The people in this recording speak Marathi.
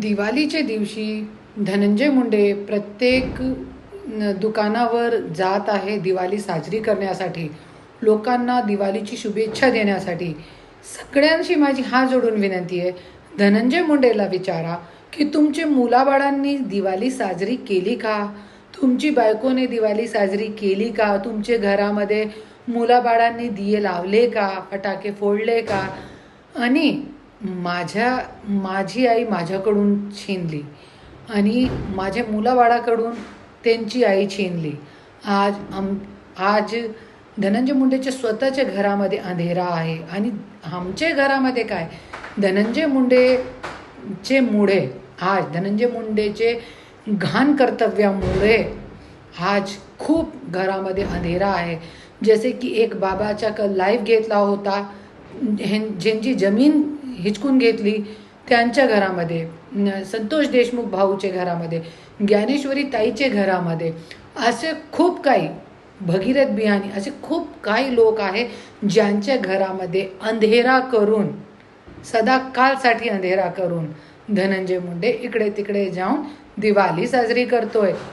दिवाळीच्या दिवशी धनंजय मुंडे प्रत्येक दुकानावर जात आहे दिवाळी साजरी करण्यासाठी लोकांना दिवाळीची शुभेच्छा देण्यासाठी. सगळ्यांशी माझी हा जोडून विनंती आहे धनंजय मुंडेला विचारा की तुमचे मुलाबाळांनी दिवाळी साजरी केली का? तुमची बायकोने दिवाळी साजरी केली का? तुमचे घरामध्ये मुलाबाळांनी दिये लावले का? फटाके फोडले का? आणि माझ्या माझी आई माझ्याकडून छीनली आणि माझ्या मुलाबाळाकडून त्यांची आई छीनली. आज आम आज धनंजय मुंडेच्या स्वतःच्या घरामध्ये अंधेरा आहे आणि आमच्या घरामध्ये काय? धनंजय मुंडेचे मुळे आज धनंजय मुंडेचे घाण कर्तव्यामुळे आज खूप घरामध्ये अंधेरा आहे. जसे की एक बाबाच्या क लाईफ घेतला होता ज्यांची जमीन हिचकून घेतली त्यांच्या घरामध्ये संतोष देशमुख भाऊचे घरामध्ये ज्ञानेश्वरी ताईचे घरामध्ये असे खूप काही भगीरथ बिहानी असे खूप काही लोक आहे ज्यांच्या घरामध्ये अंधेरा करून सदा कालसाठी अंधेरा करून धनंजय मुंडे इकडे तिकडे जाऊन दिवाळी साजरी करतोय.